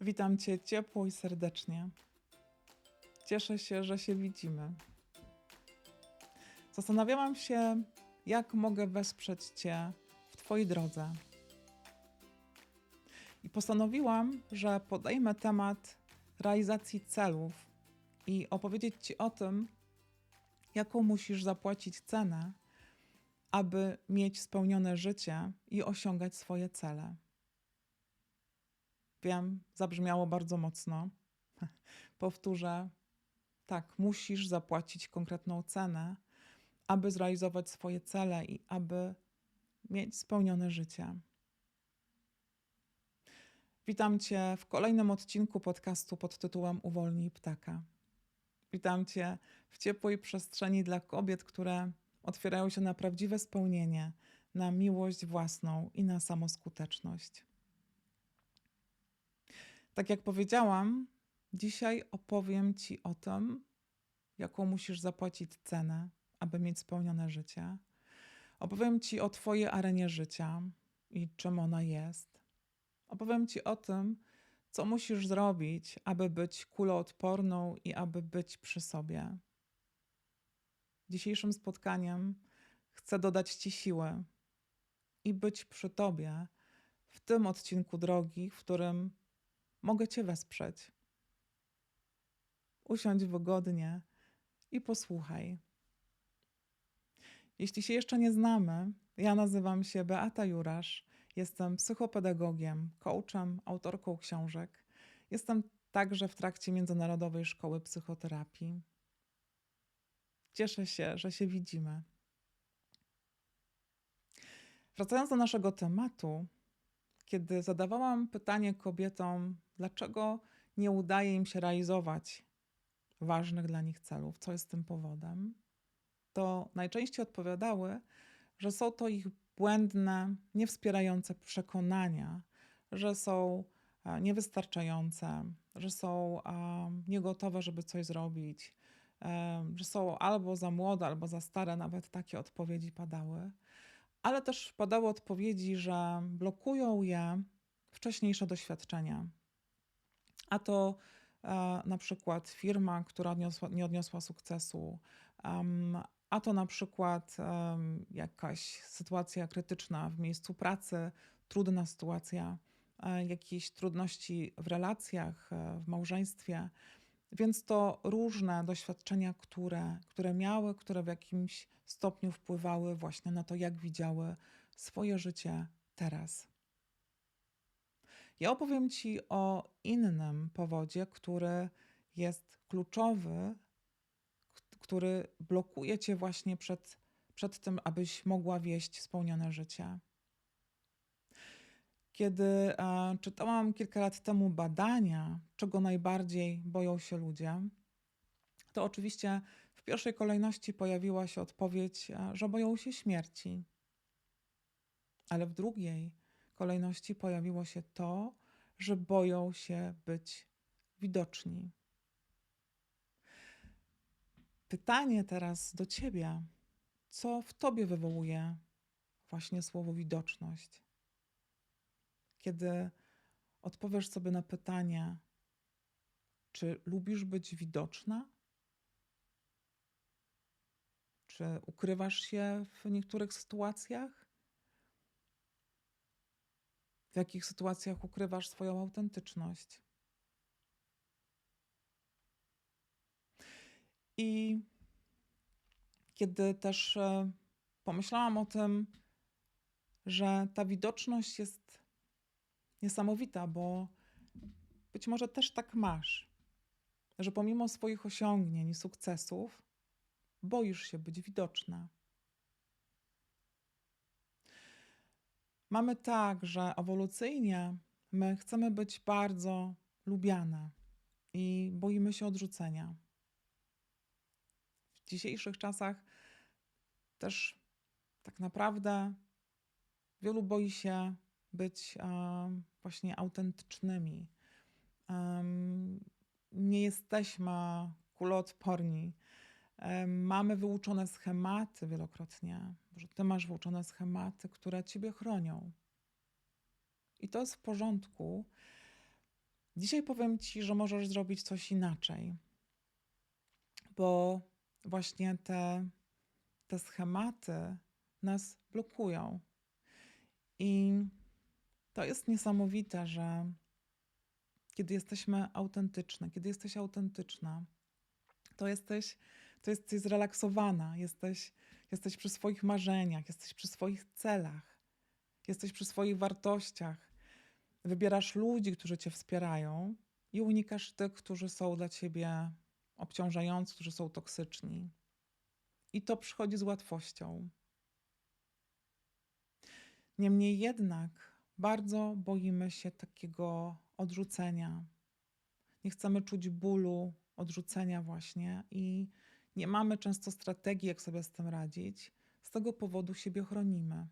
Witam Cię ciepło i serdecznie. Cieszę się, że się widzimy. Zastanawiałam się, jak mogę wesprzeć Cię w Twojej drodze. I postanowiłam, że podejmę temat realizacji celów i opowiedzieć Ci o tym, jaką musisz zapłacić cenę, aby mieć spełnione życie i osiągać swoje cele. Wiem, zabrzmiało bardzo mocno. Powtórzę, tak, musisz zapłacić konkretną cenę, aby zrealizować swoje cele i aby mieć spełnione życie. Witam Cię w kolejnym odcinku podcastu pod tytułem Uwolnij ptaka. Witam Cię w ciepłej przestrzeni dla kobiet, które otwierają się na prawdziwe spełnienie, na miłość własną i na samoskuteczność. Tak jak powiedziałam, dzisiaj opowiem Ci o tym, jaką musisz zapłacić cenę, aby mieć spełnione życie. Opowiem Ci o Twojej arenie życia i czym ona jest. Opowiem Ci o tym, co musisz zrobić, aby być kuloodporną i aby być przy sobie. Dzisiejszym spotkaniem chcę dodać Ci siłę i być przy Tobie w tym odcinku drogi, w którym mogę Cię wesprzeć. Usiądź wygodnie i posłuchaj. Jeśli się jeszcze nie znamy, ja nazywam się Beata Jurasz, jestem psychopedagogiem, coachem, autorką książek. Jestem także w trakcie Międzynarodowej Szkoły Psychoterapii. Cieszę się, że się widzimy. Wracając do naszego tematu, kiedy zadawałam pytanie kobietom, dlaczego nie udaje im się realizować ważnych dla nich celów, co jest tym powodem, to najczęściej odpowiadały, że są to ich błędne, niewspierające przekonania, że są e, niewystarczające, że są niegotowe, żeby coś zrobić, e, że są albo za młode, albo za stare, nawet takie odpowiedzi padały ale też padały odpowiedzi, że blokują je wcześniejsze doświadczenia. A to e, na przykład firma, która odniosła, nie odniosła sukcesu, um, a to na przykład um, jakaś sytuacja krytyczna w miejscu pracy, trudna sytuacja, e, jakieś trudności w relacjach, e, w małżeństwie. Więc to różne doświadczenia, które, które miały, które w jakimś stopniu wpływały właśnie na to, jak widziały swoje życie teraz. Ja opowiem Ci o innym powodzie, który jest kluczowy, który blokuje Cię właśnie przed, przed tym, abyś mogła wieść spełnione życie. Kiedy e, czytałam kilka lat temu badania, czego najbardziej boją się ludzie, to oczywiście w pierwszej kolejności pojawiła się odpowiedź, e, że boją się śmierci. Ale w drugiej kolejności pojawiło się to, że boją się być widoczni. Pytanie teraz do ciebie: co w tobie wywołuje właśnie słowo widoczność? Kiedy odpowiesz sobie na pytanie, czy lubisz być widoczna? Czy ukrywasz się w niektórych sytuacjach? W jakich sytuacjach ukrywasz swoją autentyczność? I kiedy też e, pomyślałam o tym, że ta widoczność jest niesamowita, bo być może też tak masz, że pomimo swoich osiągnięć i sukcesów, boisz się być widoczna. Mamy tak, że ewolucyjnie my chcemy być bardzo lubiane i boimy się odrzucenia. W dzisiejszych czasach też tak naprawdę wielu boi się być właśnie autentycznymi. Nie jesteśmy kuloodporni. Mamy wyuczone schematy wielokrotnie, że ty masz wyuczone schematy, które ciebie chronią. I to jest w porządku, Dzisiaj powiem ci, że możesz zrobić coś inaczej, bo właśnie te, te schematy nas blokują. I to jest niesamowite, że kiedy jesteśmy autentyczne, kiedy jesteś autentyczna, to jesteś, to jesteś zrelaksowana, jesteś, jesteś przy swoich marzeniach, jesteś przy swoich celach, jesteś przy swoich wartościach. Wybierasz ludzi, którzy cię wspierają i unikasz tych, którzy są dla ciebie obciążający, którzy są toksyczni. I to przychodzi z łatwością. Niemniej jednak bardzo boimy się takiego odrzucenia. Nie chcemy czuć bólu, odrzucenia, właśnie, i nie mamy często strategii, jak sobie z tym radzić. Z tego powodu siebie chronimy.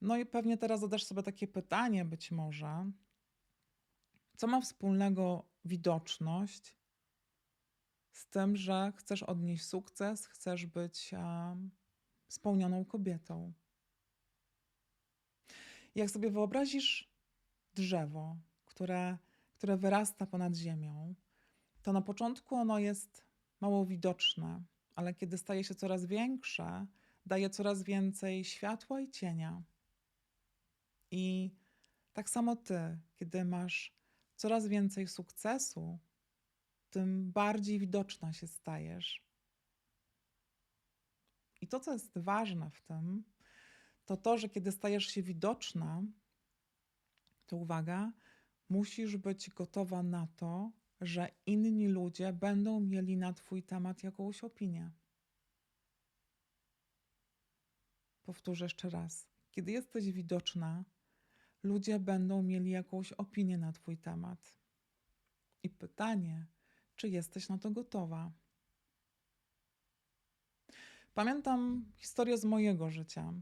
No i pewnie teraz zadasz sobie takie pytanie, być może, co ma wspólnego widoczność z tym, że chcesz odnieść sukces, chcesz być um, spełnioną kobietą. Jak sobie wyobrazisz drzewo, które, które wyrasta ponad ziemią, to na początku ono jest mało widoczne, ale kiedy staje się coraz większe, daje coraz więcej światła i cienia. I tak samo ty, kiedy masz coraz więcej sukcesu, tym bardziej widoczna się stajesz. I to, co jest ważne w tym, to to, że kiedy stajesz się widoczna, to uwaga, musisz być gotowa na to, że inni ludzie będą mieli na Twój temat jakąś opinię. Powtórzę jeszcze raz. Kiedy jesteś widoczna, ludzie będą mieli jakąś opinię na Twój temat. I pytanie, czy jesteś na to gotowa? Pamiętam historię z mojego życia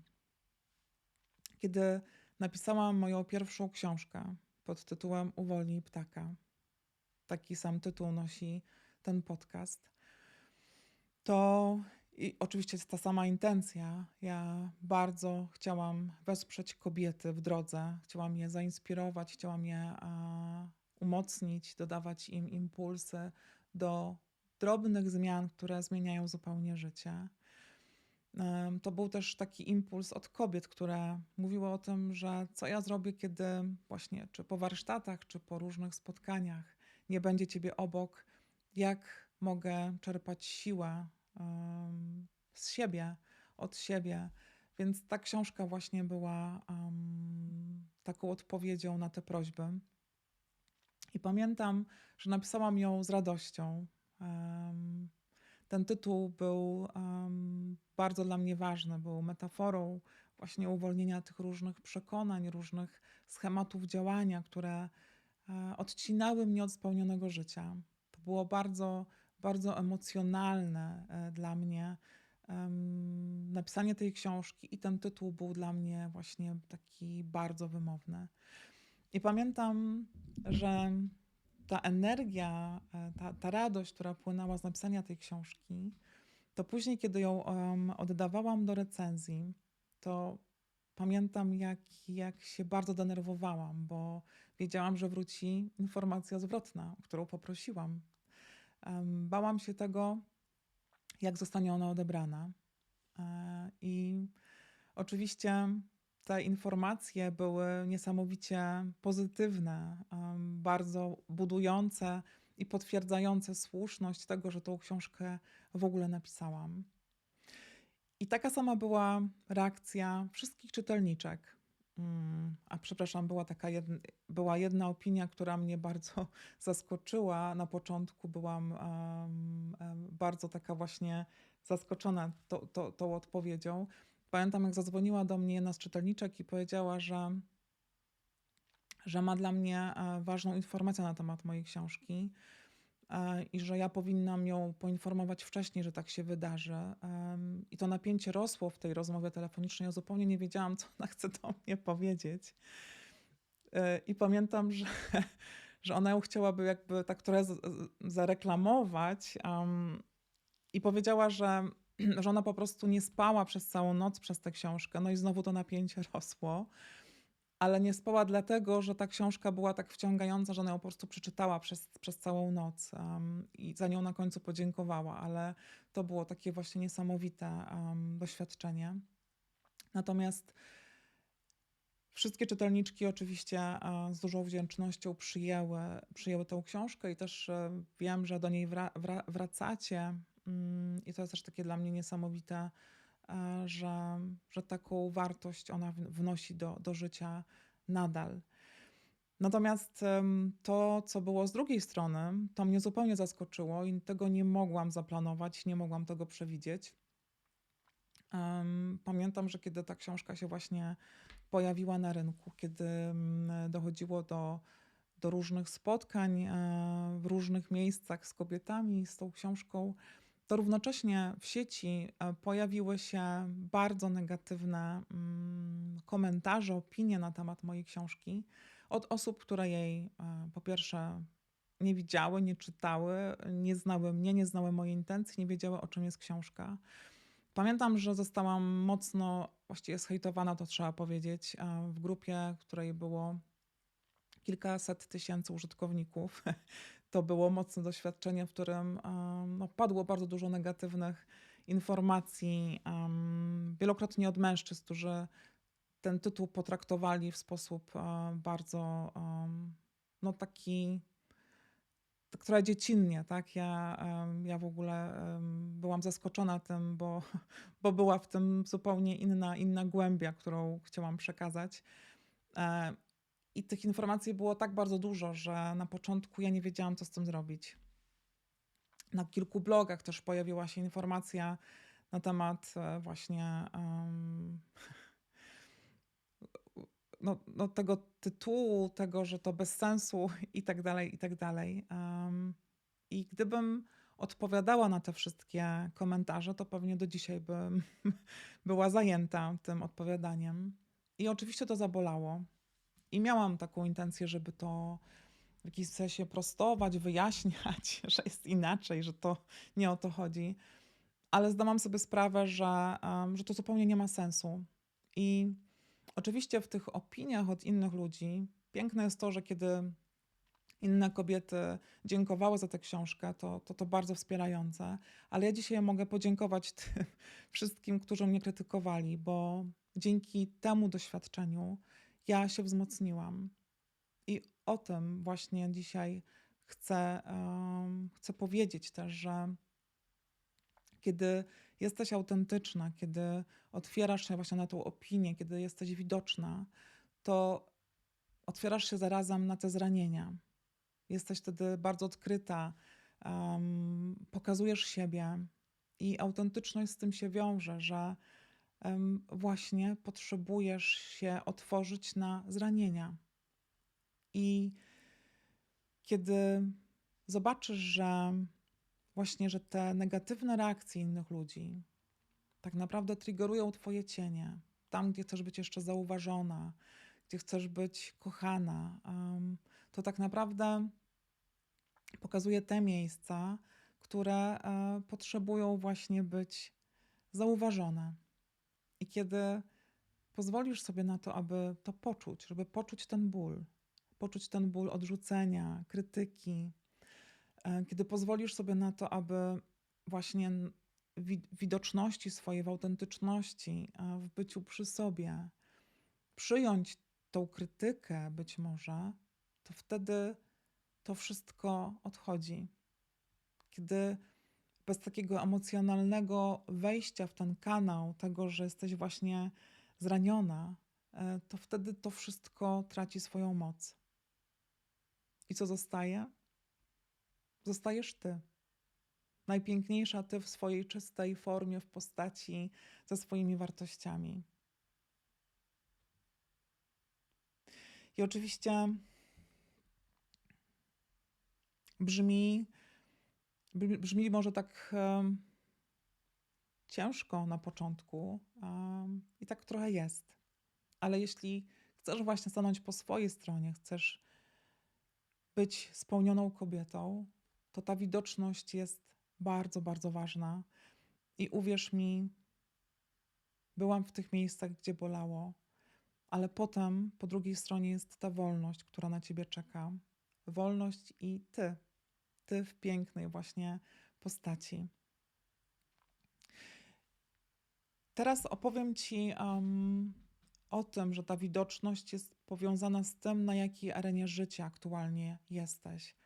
kiedy napisałam moją pierwszą książkę pod tytułem Uwolnij ptaka. Taki sam tytuł nosi ten podcast. To i oczywiście jest ta sama intencja. Ja bardzo chciałam wesprzeć kobiety w drodze, chciałam je zainspirować, chciałam je a, umocnić, dodawać im impulsy do drobnych zmian, które zmieniają zupełnie życie. To był też taki impuls od kobiet, które mówiły o tym, że co ja zrobię, kiedy właśnie czy po warsztatach, czy po różnych spotkaniach nie będzie ciebie obok, jak mogę czerpać siłę um, z siebie, od siebie. Więc ta książka właśnie była um, taką odpowiedzią na te prośby. I pamiętam, że napisałam ją z radością. Um, ten tytuł był um, bardzo dla mnie ważny, był metaforą właśnie uwolnienia tych różnych przekonań, różnych schematów działania, które e, odcinały mnie od spełnionego życia. To było bardzo, bardzo emocjonalne e, dla mnie. Napisanie tej książki i ten tytuł był dla mnie właśnie taki bardzo wymowny. I pamiętam, że ta energia, e, ta, ta radość, która płynęła z napisania tej książki, to później, kiedy ją um, oddawałam do recenzji, to pamiętam, jak, jak się bardzo denerwowałam, bo wiedziałam, że wróci informacja zwrotna, o którą poprosiłam. Um, bałam się tego, jak zostanie ona odebrana. E, I oczywiście te informacje były niesamowicie pozytywne, bardzo budujące i potwierdzające słuszność tego, że tą książkę w ogóle napisałam. I taka sama była reakcja wszystkich czytelniczek. Mm, a przepraszam, była taka jedna, była jedna opinia, która mnie bardzo zaskoczyła. Na początku byłam um, bardzo taka właśnie zaskoczona to, to, tą odpowiedzią. Pamiętam, jak zadzwoniła do mnie jedna z czytelniczek i powiedziała, że, że ma dla mnie e, ważną informację na temat mojej książki e, i że ja powinnam ją poinformować wcześniej, że tak się wydarzy. I to napięcie rosło w tej rozmowie telefonicznej. Ja zupełnie nie wiedziałam, co ona chce do mnie powiedzieć. E, I pamiętam, że, że ona ją chciałaby jakby tak trochę zareklamować i powiedziała, że że ona po prostu nie spała przez całą noc przez tę książkę. No i znowu to napięcie rosło. ale nie spała dlatego, że ta książka była tak wciągająca, że ona ją po prostu przeczytała przez, przez całą noc um, i za nią na końcu podziękowała, ale to było takie właśnie niesamowite um, doświadczenie. Natomiast wszystkie czytelniczki oczywiście e, z dużą wdzięcznością przyjęły, przyjęły tę książkę i też e, wiem, że do niej wra, wra, wracacie i to jest też takie dla mnie niesamowite E, że, że taką wartość ona wnosi do, do życia nadal. Natomiast to, co było z drugiej strony, to mnie zupełnie zaskoczyło i tego nie mogłam zaplanować, nie mogłam tego przewidzieć. Pamiętam, że kiedy ta książka się właśnie pojawiła na rynku, kiedy dochodziło do, do różnych spotkań e, w różnych miejscach z kobietami z tą książką, to równocześnie w sieci e, pojawiły się bardzo negatywne mm, komentarze, opinie na temat mojej książki od osób, które jej e, po pierwsze nie widziały, nie czytały, nie znały mnie, nie znały mojej intencji, nie wiedziały o czym jest książka. Pamiętam, że zostałam mocno właściwie zhejtowana, to trzeba powiedzieć, e, w grupie, w której było kilkaset tysięcy użytkowników. To było mocne doświadczenie, w którym no, padło bardzo dużo negatywnych informacji, wielokrotnie od mężczyzn, którzy ten tytuł potraktowali w sposób bardzo no, taki tak trochę dziecinnie, tak? Ja, ja w ogóle byłam zaskoczona tym, bo, bo była w tym zupełnie inna, inna głębia, którą chciałam przekazać. I tych informacji było tak bardzo dużo, że na początku ja nie wiedziałam, co z tym zrobić. Na kilku blogach też pojawiła się informacja na temat e, właśnie um, no, no, tego tytułu, tego, że to bez sensu i tak dalej, i tak dalej. Um, I gdybym odpowiadała na te wszystkie komentarze, to pewnie do dzisiaj bym była zajęta tym odpowiadaniem. I oczywiście to zabolało. I miałam taką intencję, żeby to w jakiś sensie prostować, wyjaśniać, że jest inaczej, że to nie o to chodzi. Ale zdałam sobie sprawę, że, że to zupełnie nie ma sensu. I oczywiście w tych opiniach od innych ludzi piękne jest to, że kiedy inne kobiety dziękowały za tę książkę, to, to to bardzo wspierające. Ale ja dzisiaj mogę podziękować tym wszystkim, którzy mnie krytykowali, bo dzięki temu doświadczeniu ja się wzmocniłam. I o tym właśnie dzisiaj chcę, um, chcę powiedzieć też, że kiedy jesteś autentyczna, kiedy otwierasz się właśnie na tą opinię, kiedy jesteś widoczna, to otwierasz się zarazem na te zranienia. Jesteś wtedy bardzo odkryta, um, pokazujesz siebie i autentyczność z tym się wiąże, że właśnie potrzebujesz się otworzyć na zranienia. I kiedy zobaczysz, że właśnie, że te negatywne reakcje innych ludzi tak naprawdę triggerują twoje cienie, tam, gdzie chcesz być jeszcze zauważona, gdzie chcesz być kochana, to tak naprawdę pokazuje te miejsca, które e, potrzebują właśnie być zauważone. I kiedy pozwolisz sobie na to, aby to poczuć, żeby poczuć ten ból, poczuć ten ból odrzucenia, krytyki, e, kiedy pozwolisz sobie na to, aby właśnie widoczności swojej, w autentyczności, e, w byciu przy sobie, przyjąć tą krytykę być może, to wtedy to wszystko odchodzi. Kiedy bez takiego emocjonalnego wejścia w ten kanał, tego, że jesteś właśnie zraniona, e, to wtedy to wszystko traci swoją moc. I co zostaje? Zostajesz ty. Najpiękniejsza ty w swojej czystej formie, w postaci, ze swoimi wartościami. I oczywiście brzmi brzmi może tak um, ciężko na początku um, i tak trochę jest. Ale jeśli chcesz właśnie stanąć po swojej stronie, chcesz być spełnioną kobietą, to ta widoczność jest bardzo, bardzo ważna. I uwierz mi, byłam w tych miejscach, gdzie bolało. ale potem po drugiej stronie jest ta wolność, która na ciebie czeka. Wolność i ty, ty w pięknej właśnie postaci. Teraz opowiem ci um, o tym, że ta widoczność jest powiązana z tym, na jakiej arenie życia aktualnie jesteś.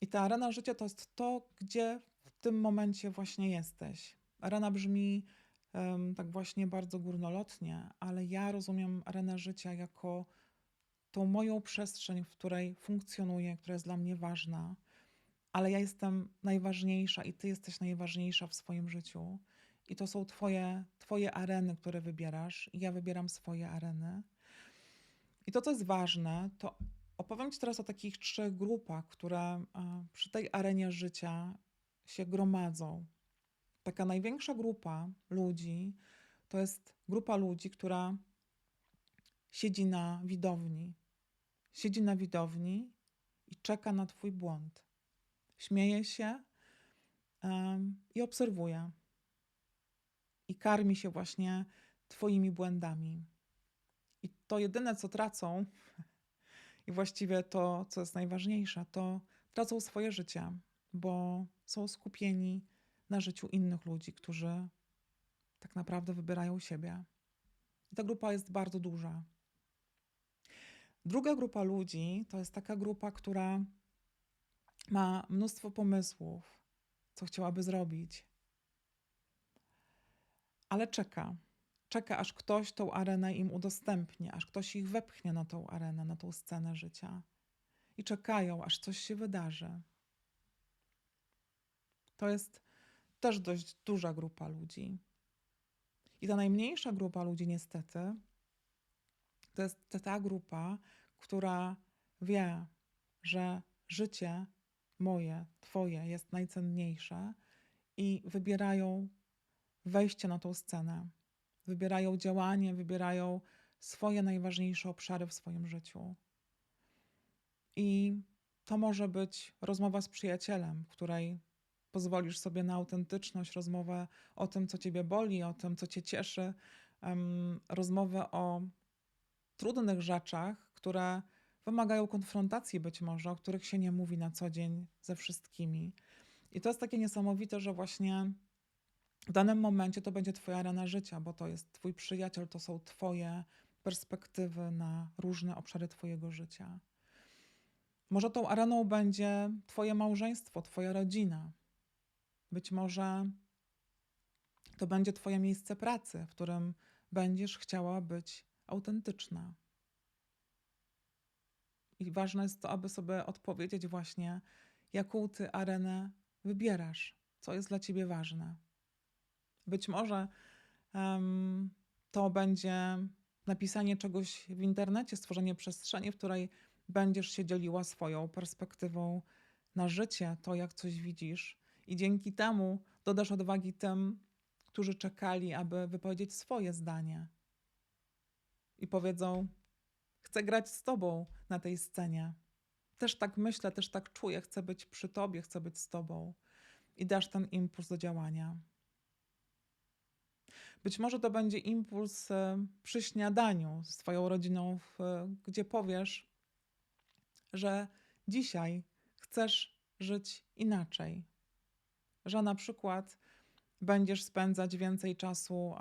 I ta arena życia to jest to, gdzie w tym momencie właśnie jesteś. Arena brzmi um, tak właśnie bardzo górnolotnie, ale ja rozumiem arenę życia jako tą moją przestrzeń, w której funkcjonuję, która jest dla mnie ważna, ale ja jestem najważniejsza i ty jesteś najważniejsza w swoim życiu. I to są twoje, twoje areny, które wybierasz, i ja wybieram swoje areny. I to, co jest ważne, to opowiem Ci teraz o takich trzech grupach, które e, przy tej arenie życia się gromadzą. Taka największa grupa ludzi to jest grupa ludzi, która siedzi na widowni. Siedzi na widowni i czeka na Twój błąd. Śmieje się um, i obserwuje. I karmi się właśnie Twoimi błędami. I to jedyne, co tracą, i właściwie to, co jest najważniejsze, to tracą swoje życie, bo są skupieni na życiu innych ludzi, którzy tak naprawdę wybierają siebie. I ta grupa jest bardzo duża. Druga grupa ludzi to jest taka grupa, która ma mnóstwo pomysłów, co chciałaby zrobić, ale czeka. Czeka, aż ktoś tą arenę im udostępni, aż ktoś ich wepchnie na tą arenę, na tą scenę życia. I czekają, aż coś się wydarzy. To jest też dość duża grupa ludzi. I ta najmniejsza grupa ludzi, niestety, to jest ta grupa, która wie, że życie moje, Twoje jest najcenniejsze i wybierają wejście na tą scenę. Wybierają działanie, wybierają swoje najważniejsze obszary w swoim życiu. I to może być rozmowa z przyjacielem, w której pozwolisz sobie na autentyczność, rozmowę o tym, co ciebie boli, o tym, co cię cieszy, um, rozmowę o trudnych rzeczach, które wymagają konfrontacji być może, o których się nie mówi na co dzień ze wszystkimi. I to jest takie niesamowite, że właśnie w danym momencie to będzie Twoja arena życia, bo to jest Twój przyjaciel, to są Twoje perspektywy na różne obszary Twojego życia. Może tą areną będzie Twoje małżeństwo, Twoja rodzina. Być może to będzie Twoje miejsce pracy, w którym będziesz chciała być autentyczna. I ważne jest to, aby sobie odpowiedzieć właśnie, jaką ty arenę wybierasz, co jest dla ciebie ważne. Być może um, to będzie napisanie czegoś w internecie, stworzenie przestrzeni, w której będziesz się dzieliła swoją perspektywą na życie, to jak coś widzisz, i dzięki temu dodasz odwagi tym, którzy czekali, aby wypowiedzieć swoje zdanie. I powiedzą: Chcę grać z tobą na tej scenie. Też tak myślę, też tak czuję, chcę być przy tobie, chcę być z tobą. I dasz ten impuls do działania. Być może to będzie impuls e, przy śniadaniu z Twoją rodziną, gdzie powiesz, że dzisiaj chcesz żyć inaczej. Że na przykład będziesz spędzać więcej czasu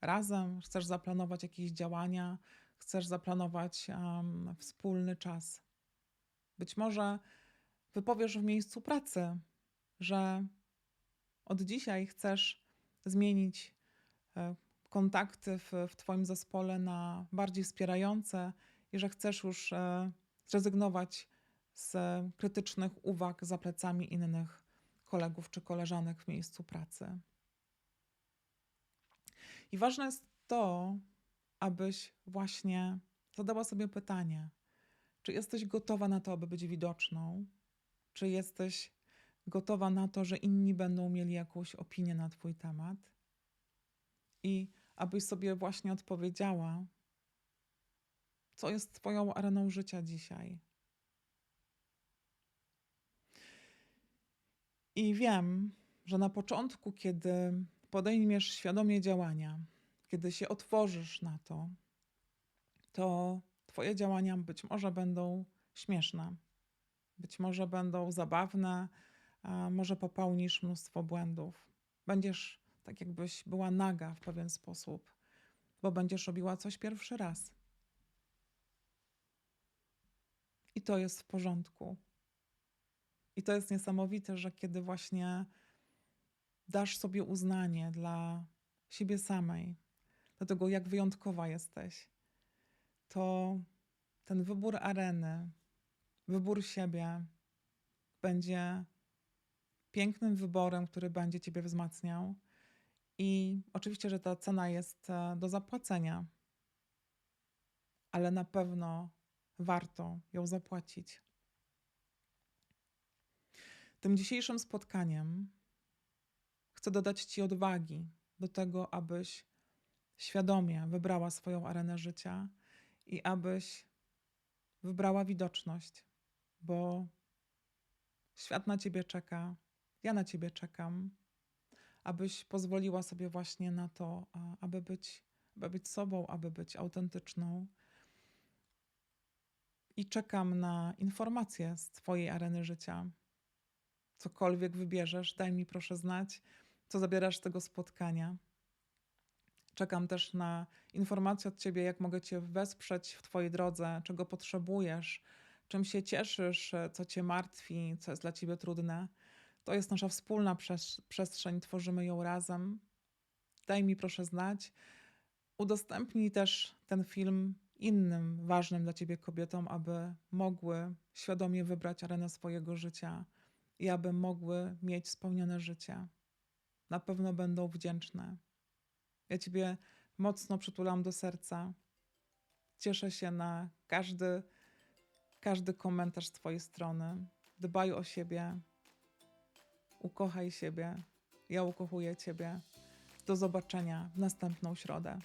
razem, chcesz zaplanować jakieś działania, chcesz zaplanować um, wspólny czas. Być może wypowiesz w miejscu pracy, że od dzisiaj chcesz zmienić e, kontakty w, w Twoim zespole na bardziej wspierające i że chcesz już e, zrezygnować z krytycznych uwag za plecami innych kolegów czy koleżanek w miejscu pracy. I ważne jest to, abyś właśnie zadała sobie pytanie, czy jesteś gotowa na to, aby być widoczną? Czy jesteś gotowa na to, że inni będą mieli jakąś opinię na Twój temat? I abyś sobie właśnie odpowiedziała, co jest Twoją areną życia dzisiaj. I wiem, że na początku, kiedy podejmiesz świadomie działania, kiedy się otworzysz na to, to Twoje działania być może będą śmieszne, być może będą zabawne, może popełnisz mnóstwo błędów. Będziesz tak, jakbyś była naga w pewien sposób, bo będziesz robiła coś pierwszy raz. I to jest w porządku. I to jest niesamowite, że kiedy właśnie dasz sobie uznanie dla siebie samej, do tego, jak wyjątkowa jesteś, to ten wybór areny, wybór siebie będzie pięknym wyborem, który będzie Ciebie wzmacniał. I oczywiście, że ta cena jest e, do zapłacenia, ale na pewno warto ją zapłacić. Tym dzisiejszym spotkaniem chcę dodać Ci odwagi do tego, abyś świadomie wybrała swoją arenę życia i abyś wybrała widoczność, bo świat na Ciebie czeka, ja na Ciebie czekam, abyś pozwoliła sobie właśnie na to, aby być, aby być sobą, aby być autentyczną. I czekam na informacje z Twojej areny życia. Cokolwiek wybierzesz, daj mi proszę znać, co zabierasz z tego spotkania. Czekam też na informacje od Ciebie, jak mogę Cię wesprzeć w Twojej drodze, czego potrzebujesz, czym się cieszysz, co Cię martwi, co jest dla Ciebie trudne. To jest nasza wspólna przes- przestrzeń, tworzymy ją razem. Daj mi proszę znać. Udostępnij też ten film innym ważnym dla Ciebie kobietom, aby mogły świadomie wybrać arenę swojego życia i aby mogły mieć spełnione życie. Na pewno będą wdzięczne. Ja Ciebie mocno przytulam do serca. Cieszę się na każdy, każdy komentarz z Twojej strony. Dbaj o siebie, ukochaj siebie. Ja ukochuję Ciebie. Do zobaczenia w następną środę.